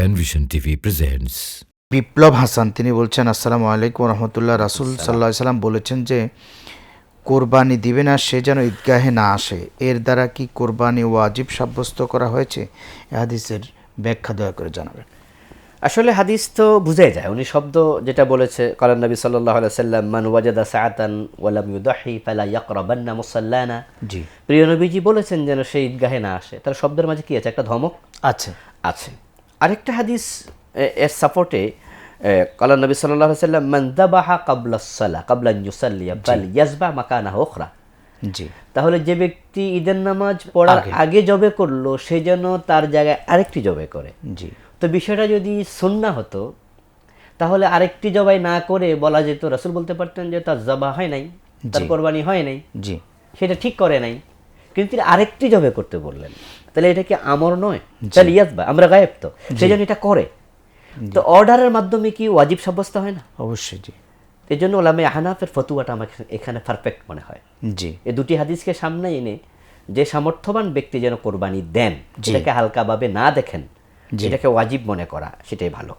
Penvision TV presents. বিপ্লব হাসান তিনি বলছেন আসসালামু আলাইকুম রহমতুল্লাহ। রাসুল সাল্লাহ সাল্লাম বলেছেন যে কোরবানি দিবে না সে যেন ঈদগাহে না আসে। এর দ্বারা কি কোরবানি ওয়াজিব সাব্যস্ত করা হয়েছে? হাদিসের ব্যাখ্যা দয়া করে জানাবেন। আসলে হাদিস তো বুঝাই যায়। উনি শব্দ যেটা বলেছে কলান নবী সাল্লাহ সাল্লাম মান ওয়াজাদা সাআতান ওয়ালাম ইউদাহি ফালা ইয়াকরাবান্না মুসাল্লানা। জি। প্রিয় নবীজি বলেছেন যেন সে ঈদগাহে না আসে। তার শব্দের মাঝে কি আছে? একটা ধমক? আচ্ছা আছে। আরেকটা হাদিস এর সাপোর্টে কলান নবী সাল্লাহ সাল্লাম মান দাবাহা কাবলা সালা কাবলা ইউসাল্লিয়া বাল ইয়াজবা মাকানা ওখরা জি। তাহলে যে ব্যক্তি ঈদের নামাজ পড়ার আগে। জবে করল সে যেন তার জায়গায় আরেকটি জবে করে। জি। তো বিষয়টা যদি সুন্না হতো তাহলে আরেকটি জবাই না করে বলা যেত রাসুল বলতে পারতেন যে তার জবা হয় নাই তার কোরবানি হয় নাই। জি। সেটা ঠিক করে নাই। কিন্তু তিনি আরেকটি জবে করতে বললেন। তাহলে এটা কি আমার নয়? তাহলে ইয়াজবা আমরা গায়েব তো। সেই জন্য এটা করে। তো অর্ডারের মাধ্যমে কি ওয়াজিব সাব্যস্ত হয় না? অবশ্যই জি। এই জন্য ওলামে আহনাফের ফতুয়াটা আমাকে এখানে পারফেক্ট মনে হয়। জি। এই দুটি হাদিসকে সামনে এনে যে সামর্থ্যবান ব্যক্তি যেন কোরবানি দেন যেটাকে হালকাভাবে না দেখেন যেটাকে ওয়াজিব মনে করা সেটাই ভালো।